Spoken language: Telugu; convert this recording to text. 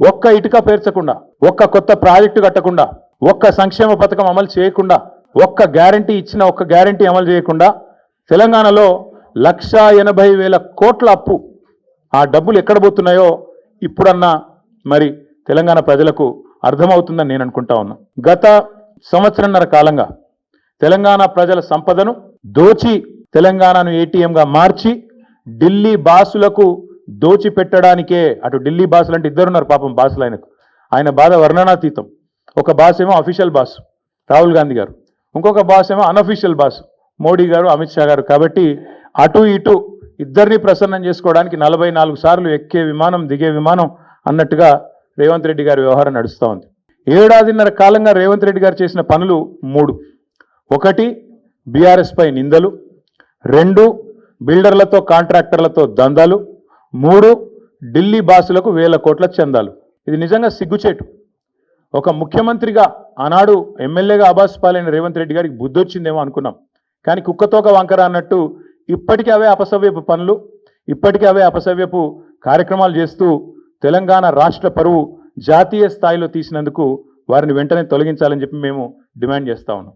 ఒక్క ఇటుక పేర్చకుండా ఒక్క కొత్త ప్రాజెక్టు కట్టకుండా ఒక్క సంక్షేమ పథకం అమలు చేయకుండా ఒక్క గ్యారంటీ ఇచ్చిన ఒక్క గ్యారంటీ అమలు చేయకుండా తెలంగాణలో లక్షా ఎనభై వేల కోట్ల అప్పు ఆ డబ్బులు ఎక్కడ పోతున్నాయో ఇప్పుడన్నా మరి తెలంగాణ ప్రజలకు అర్థమవుతుందని నేను అనుకుంటా ఉన్నా. గత సంవత్సరంన్నర కాలంగా తెలంగాణ ప్రజల సంపదను దోచి తెలంగాణను ఏటీఎంగా మార్చి ఢిల్లీ బాసులకు దోచి పెట్టడానికే అటు ఢిల్లీ బాసులు అంటే ఇద్దరున్నారు పాపం బాసులు ఆయనకు. ఆయన బాధ వర్ణనాతీతం. ఒక బాస్ ఏమో అఫీషియల్ బాస్ రాహుల్ గాంధీ గారు. ఇంకొక బాస్ ఏమో అన్అఫీషియల్ బాస్ మోడీ గారు అమిత్ షా గారు. కాబట్టి అటు ఇటు ఇద్దరిని ప్రసన్నం చేసుకోవడానికి నలభై నాలుగు సార్లు ఎక్కే విమానం దిగే విమానం అన్నట్టుగా రేవంత్ రెడ్డి గారి వ్యవహారం నడుస్తూ ఉంది. ఏడాదిన్నర కాలంగా రేవంత్ రెడ్డి గారు చేసిన పనులు మూడు. ఒకటి బీఆర్ఎస్ పై నిందలు. రెండు బిల్డర్లతో కాంట్రాక్టర్లతో దందాలు. మూడు ఢిల్లీ బాసులకు వేల కోట్ల చందాలు. ఇది నిజంగా సిగ్గుచేటు. ఒక ముఖ్యమంత్రిగా ఆనాడు ఎమ్మెల్యేగా అబాస్ పాలైన రేవంత్ రెడ్డి గారికి బుద్ధొచ్చిందేమో అనుకున్నాం. కానీ కుక్కతోక వంకర అన్నట్టు ఇప్పటికీ అవే అపసవ్యపు పనులు ఇప్పటికీ అవే అపసవ్యపు కార్యక్రమాలు చేస్తూ తెలంగాణ రాష్ట్ర పరువు జాతీయ స్థాయిలో తీసినందుకు వారిని వెంటనే తొలగించాలని చెప్పి మేము డిమాండ్ చేస్తా ఉన్నాం.